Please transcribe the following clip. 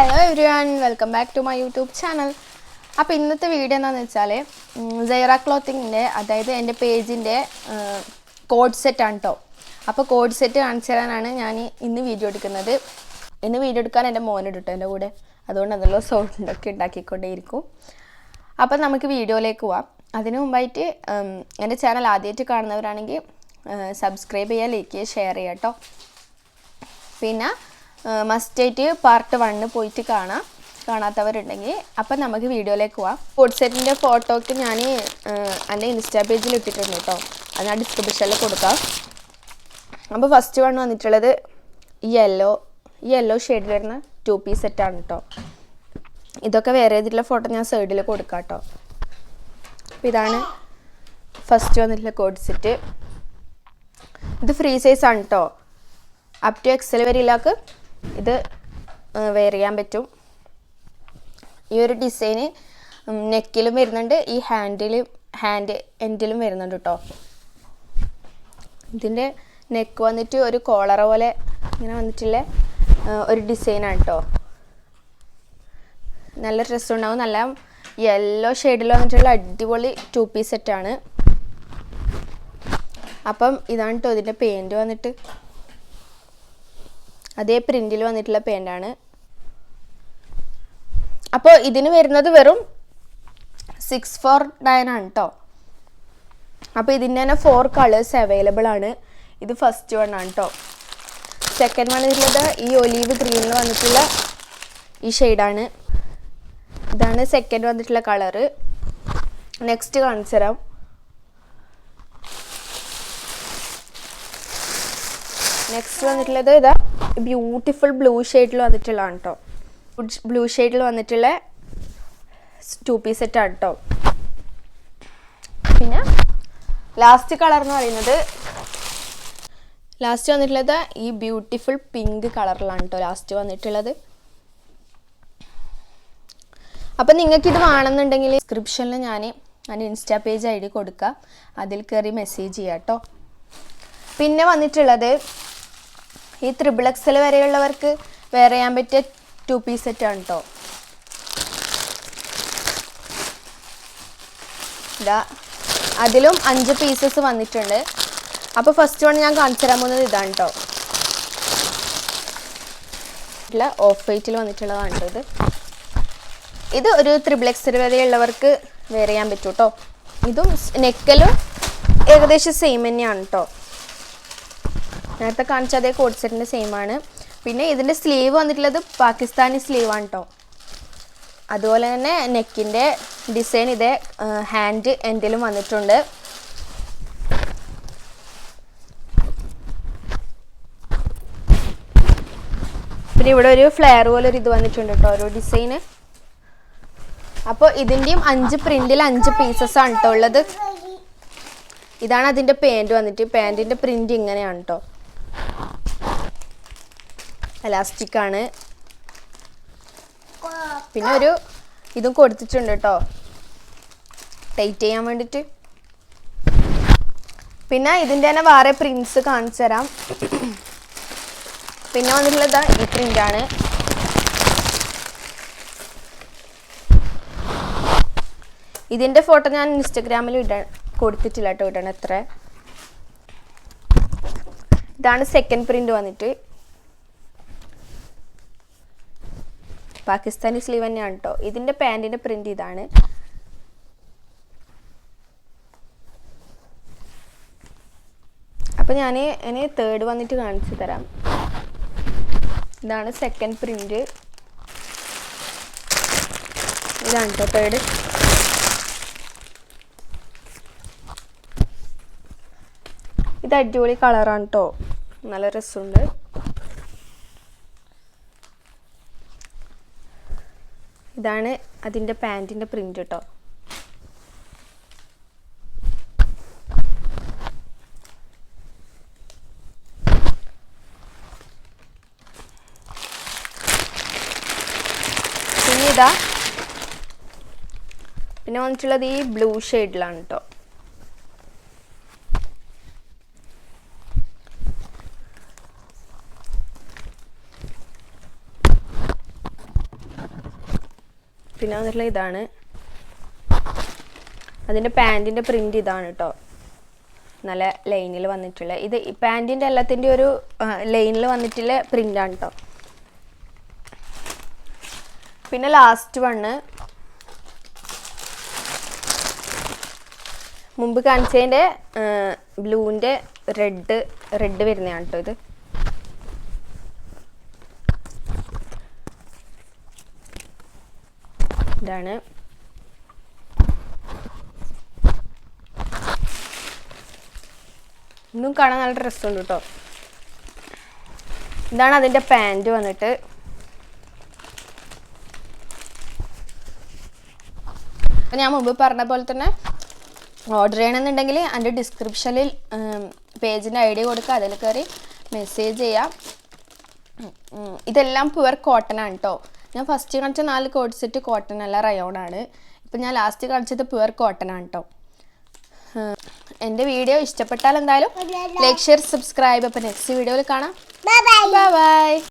Hello everyone welcome back to my YouTube channel അപ്പോൾ ഇന്നത്തെ video എന്താണെന്ന് വെച്ചാൽ സൈറ ക്ലോത്തിങ്ങിന്റെ അതായത് എന്റെ പേജിന്റെ കോഡ് ആണ് കേട്ടോ അപ്പോൾ കോഡ് സെറ്റ് കാണിച്ചു തരാനാണ് ഞാൻ ഇന്ന് വീഡിയോ എടുക്കുന്നത്. ഇന്ന് വീഡിയോ എടുക്കാൻ എന്റെ മോനോട് കേട്ടോ എന്റെ കൂടെ. അതുകൊണ്ട് അതിലുള്ള സൗണ്ടൊക്കെ ഉണ്ടാക്കിക്കൊണ്ടേയിരിക്കും. അപ്പോൾ നമുക്ക് വീഡിയോയിലേക്ക് പോവാം. അതിനു മുമ്പായിട്ട് എന്റെ ചാനൽ ആദ്യമായിട്ട് കാണുന്നവരാണെങ്കിൽ സബ്സ്ക്രൈബ് ചെയ്യുക ലൈക്ക് ചെയ്യുക ഷെയർ ചെയ്യുക കേട്ടോ പിന്നെ മസ്റ്റായിട്ട് പാർട്ട് വണ്ണ് പോയിട്ട് കാണാം. കാണാത്തവരുണ്ടെങ്കിൽ അപ്പം നമുക്ക് വീഡിയോയിലേക്ക് പോവാം. ഫുഡ് സെറ്റിന്റെ ഫോട്ടോയ്ക്ക് ഞാൻ എന്റെ ഇൻസ്റ്റാ പേജിൽ ഇട്ടിട്ടുണ്ട് കേട്ടോ അത് ഞാൻ ഡിസ്ക്രിപ്ഷനിൽ കൊടുക്കാം. അപ്പോൾ ഫസ്റ്റ് വൺ വന്നിട്ടുള്ളത് യെല്ലോ യെല്ലോ ഷെയ്ഡിൽ വരുന്ന ടു പീസ് സെറ്റാണ് കേട്ടോ ഇതൊക്കെ വേറെ ഏതിലുള്ള ഫോട്ടോ ഞാൻ സൈഡിൽ കൊടുക്കാം കേട്ടോ അപ്പോൾ ഇതാണ് ഫസ്റ്റ് വന്നിട്ടുള്ള കോഡ് സെറ്റ് ഇത് ഫ്രീ സൈസ് ആണ് കേട്ടോ അപ് ടു എക്സൽ വരെയിലാക്ക് ഇത് വെയർ ചെയ്യാൻ പറ്റും. ഈ ഒരു ഡിസൈന് നെക്കിലും വരുന്നുണ്ട്. ഈ ഹാൻഡിലും ഹാൻഡ് എൻഡിലും വരുന്നുണ്ട് കേട്ടോ ഇതിന്റെ നെക്ക് വന്നിട്ട് ഒരു കോളർ പോലെ ഇങ്ങനെ വന്നിട്ടുള്ള ഒരു ഡിസൈനാണ് കേട്ടോ നല്ല ഡ്രസ്സ് ഉണ്ടാവും. നല്ല യെല്ലോ ഷെയ്ഡിൽ വന്നിട്ടുള്ള അടിപൊളി ടു പീസ് സെറ്റാണ് അപ്പം ഇതാണ് കേട്ടോ ഇതിന്റെ പെയിന്റ് വന്നിട്ട്. അതേ പ്രിന്റിൽ വന്നിട്ടുള്ള പാന്റാണ് അപ്പോൾ ഇതിന് വരുന്നത് വെറും സിക്സ് ഫോർ നയൻ ആണ് കേട്ടോ അപ്പോൾ ഇതിന് തന്നെ ഫോർ കളേഴ്സ് അവൈലബിൾ ആണ്. ഇത് ഫസ്റ്റ് വൺ ആണ് കേട്ടോ സെക്കൻഡ് വരുന്നത് ഈ ഒലീവ് ഗ്രീനിൽ വന്നിട്ടുള്ള ഈ ഷെയ്ഡാണ് ഇതാണ് സെക്കൻഡ് വന്നിട്ടുള്ള കളറ് നെക്സ്റ്റ് കാണിച്ചു തരാം നെക്സ്റ്റ് വന്നിട്ടുള്ളത് ഇതാ ബ്യൂട്ടിഫുൾ ബ്ലൂ ഷെയ്ഡിൽ വന്നിട്ടുള്ളതാണ് കേട്ടോ ബ്ലൂ ഷെയ്ഡിൽ വന്നിട്ടുള്ള ടു പീസ് സെറ്റാണ് കേട്ടോ പിന്നെ ലാസ്റ്റ് കളർ എന്ന് പറയുന്നത് ലാസ്റ്റ് വന്നിട്ടുള്ളത് ഈ ബ്യൂട്ടിഫുൾ പിങ്ക് കളറിലാണ് കേട്ടോ ലാസ്റ്റ് വന്നിട്ടുള്ളത്. അപ്പം നിങ്ങൾക്ക് ഇത് വേണമെന്നുണ്ടെങ്കിൽ ഡിസ്ക്രിപ്ഷനിൽ ഞാൻ ഞാൻ ഇൻസ്റ്റാ പേജ് ഐ ഡി കൊടുക്കാം. അതിൽ കയറി മെസ്സേജ് ചെയ്യാം കേട്ടോ പിന്നെ വന്നിട്ടുള്ളത് ഈ ത്രിബിൾ എക്സൽ വരെയുള്ളവർക്ക് വേറെ ചെയ്യാൻ പറ്റിയ ടു പീസ് സെറ്റ് ആണ് കേട്ടോ ഇതാ. അതിലും അഞ്ച് പീസസ് വന്നിട്ടുണ്ട്. അപ്പോൾ ഫസ്റ്റ് വൺ ഞാൻ കാണിച്ചു തരാൻ പോകുന്നത് ഇതാണ് കേട്ടോ ഓഫ് വൈറ്റിൽ വന്നിട്ടുള്ളതാണ് ട്ടോ ഇത്. ഇത് ഒരു ത്രിബിൾ എക്സൽ വരെയുള്ളവർക്ക് വേറെ ചെയ്യാൻ പറ്റും കേട്ടോ ഇതും നെക്കലും ഏകദേശം സെയിം തന്നെയാണ് കേട്ടോ നേരത്തെ കാണിച്ച അതേ കോഡ് സെറ്റിന്റെ സെയിം ആണ്. പിന്നെ ഇതിന്റെ സ്ലീവ് വന്നിട്ടുള്ളത് പാകിസ്ഥാനി സ്ലീവാണ് കേട്ടോ അതുപോലെ തന്നെ നെക്കിന്റെ ഡിസൈൻ ഇതേ ഹാൻഡ് എൻഡിലും വന്നിട്ടുണ്ട്. പിന്നെ ഇവിടെ ഒരു ഫ്ലെയർ പോലെ ഒരു ഇത് വന്നിട്ടുണ്ട് കേട്ടോ ഒരു ഡിസൈന് അപ്പോൾ ഇതിന്റെയും അഞ്ച് പ്രിന്റിൽ അഞ്ച് പീസസ് ആണ് കേട്ടോ ഉള്ളത്. ഇതാണ് അതിന്റെ പാന്റ് വന്നിട്ട്. പാന്റിന്റെ പ്രിന്റ് ഇങ്ങനെയാണ് കേട്ടോ എലാസ്റ്റിക് ആണ്. പിന്നെ ഒരു ഇതും കൊടുത്തിട്ടുണ്ട് കേട്ടോ ടൈറ്റ് ചെയ്യാൻ വേണ്ടിട്ട്. പിന്നെ ഇതിന്റെ തന്നെ വേറെ പ്രിന്റ്സ് കാണിച്ചു തരാം. പിന്നെ വന്നിട്ടുള്ളത് ഈ ആണ്. ഇതിന്റെ ഫോട്ടോ ഞാൻ ഇൻസ്റ്റഗ്രാമിൽ ഇട കൊടുത്തിട്ടില്ല കേട്ടോ ഇടണം എത്ര ഇതാണ് സെക്കൻഡ് പ്രിന്റ് വന്നിട്ട്. പാകിസ്ഥാനി സ്ലീവ് തന്നെയാണ് കേട്ടോ ഇതിന്റെ പാന്റിന്റെ പ്രിന്റ് ഇതാണ്. അപ്പോൾ ഞാൻ ഇനി തേർഡ് വന്നിട്ട് കാണിച്ചു തരാം. ഇതാണ് സെക്കൻഡ് പ്രിന്റ് ഇതാണ് കേട്ടോ തേർഡ് ഇത് അടിപൊളി കളറാണ് കേട്ടോ നല്ല രസമുണ്ട്. ഇതാണ് അതിന്റെ പാന്റിന്റെ പ്രിന്റ് കേട്ടോ. പിന്നെ ഇതാ പിന്നെ വന്നിട്ടുള്ളത് ഈ ബ്ലൂ ഷെയ്ഡിലാണ് കേട്ടോ. പിന്നെ വന്നിട്ടുള്ള ഇതാണ്. അതിന്റെ പാന്റിന്റെ പ്രിന്റ് ഇതാണ് കേട്ടോ നല്ല ലൈനിൽ വന്നിട്ടുള്ള. ഇത് പാന്റിന്റെ എല്ലാത്തിന്റെ ഒരു ലൈനിൽ വന്നിട്ടുള്ള പ്രിന്റാണ് കേട്ടോ പിന്നെ ലാസ്റ്റ് വണ്ണ് മുമ്പ് കാണിച്ചതിന്റെ ബ്ലൂവിന്റെ റെഡ് റെഡ് വരുന്നതാണ് കേട്ടോ ഇത്. ഇതാണ്. ഇന്നും കാണാൻ നല്ല ഡ്രസ്സുണ്ട് കേട്ടോ ഇതാണ് അതിന്റെ പാന്റ് വന്നിട്ട്. അപ്പം ഞാൻ മുമ്പ് പറഞ്ഞ പോലെ തന്നെ ഓർഡർ ചെയ്യണമെന്നുണ്ടെങ്കിൽ എന്റെ ഡിസ്ക്രിപ്ഷനിൽ പേജിന്റെ ഐ ഡി കൊടുക്കുക. അതിൽ കയറി മെസ്സേജ് ചെയ്യാം. ഇതെല്ലാം പ്യുവർ കോട്ടൺ ആണ് കേട്ടോ ഞാൻ ഫസ്റ്റ് കാണിച്ച നാല് കോഡ് സെറ്റ് കോട്ടൺ അല്ല റയോൺ ആണ്. ഇപ്പം ഞാൻ ലാസ്റ്റ് കാണിച്ചത് പ്യുവർ കോട്ടൺ ആണ് കേട്ടോ എന്റെ വീഡിയോ ഇഷ്ടപ്പെട്ടാൽ എന്തായാലും ലൈക്ക് ഷെയർ സബ്സ്ക്രൈബ് അപ്പം നെക്സ്റ്റ് വീഡിയോയിൽ കാണാം. Bye bye